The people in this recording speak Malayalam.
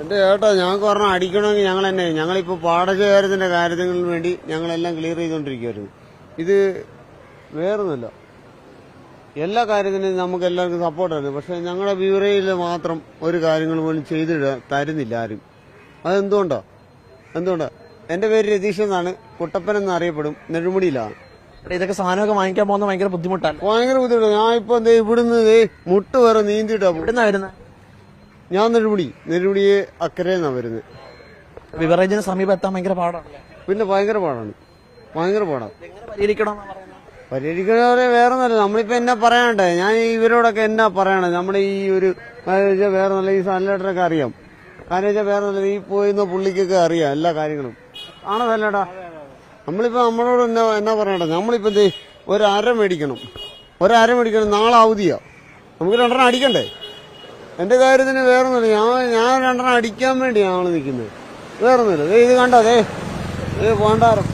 എന്റെ ചേട്ടാ ഞങ്ങൾക്ക് പറഞ്ഞാൽ അടിക്കണമെങ്കിൽ ഞങ്ങൾ തന്നെ ഞങ്ങളിപ്പോൾ പാടശേഖരത്തിന്റെ കാര്യത്തിന് വേണ്ടി ഞങ്ങളെല്ലാം ക്ലിയർ ചെയ്തുകൊണ്ടിരിക്കുവായിരുന്നു ഇത് വേറൊന്നുമല്ല. എല്ലാ കാര്യത്തിനും നമുക്ക് എല്ലാവർക്കും സപ്പോർട്ടായിരുന്നു പക്ഷെ ഞങ്ങളുടെ ബ്യൂറോയിൽ മാത്രം ഒരു കാര്യങ്ങൾ പോലും ചെയ്തിട തരുന്നില്ല ആരും. അതെന്തുകൊണ്ടോ? എന്തുകൊണ്ടോ? എന്റെ പേര് രതീഷ് എന്നാണ്. കുട്ടപ്പൻ എന്ന് അറിയപ്പെടും നെടുമുടിയിലാണ് ഇതൊക്കെ സാധനമൊക്കെ വാങ്ങിക്കാൻ പോകുന്ന ഭയങ്കര ബുദ്ധിമുട്ടാണ്. ഭയങ്കര ബുദ്ധിമുട്ടാണ്. ഞാൻ ഇപ്പൊ ദേ ഇവിടുന്ന് മുട്ട് വരെ നീന്തിയിട്ടാ ഇവിടുന്ന് വരുന്നത് ഞാൻ നെടുമുടി. നെടുമുടിയെ അക്കരയെന്നാ വരുന്നത് ബിവറേജിന് സമീപം എത്താൻ ഭയങ്കര പാടാണല്ലേ? പിന്നെ ഭയങ്കര പാടാണ്. ഭയങ്കര പാടാണ് എങ്ങനെ പരിഹരിക്കണമെന്നാ പറയുന്നത്? പരിഹരിക്കുന്നവരെ വേറെ നല്ല നമ്മളിപ്പോ എന്നാ പറയാണ്ടേ? ഞാൻ ഇവരോടൊക്കെ എന്നാ പറയണേ? നമ്മുടെ ഈ ഒരു വേറെ നല്ല ഈ സാലറ്ററൊക്കെ അറിയാം. കാരണം വെച്ചാൽ വേറെ നല്ല ഈ പോയിരുന്ന പുള്ളിക്കൊക്കെ അറിയാം എല്ലാ കാര്യങ്ങളും. ആണോ സല്ലേട്ടാ നമ്മളിപ്പോ നമ്മളോട് എന്നാ എന്നാ പറയണ്ടേ? നമ്മളിപ്പോ എന്ത് ഒരു അര മേടിക്കണം. ഒരു അര മേടിക്കണം. നാളെ അവധിയാ. നമുക്ക് രണ്ടെണ്ണം അടിക്കണ്ടേ? എന്റെ കാര്യത്തിന് വേറെ ഒന്നുമില്ല ഞാൻ ഞാൻ രണ്ടെണ്ണം അടിക്കാൻ വേണ്ടി ഞങ്ങൾ നിൽക്കുന്നത്. വേറെ ഒന്നുമില്ല ദേ ഇത് കണ്ടോ? ഇത് പോണ്ടാരം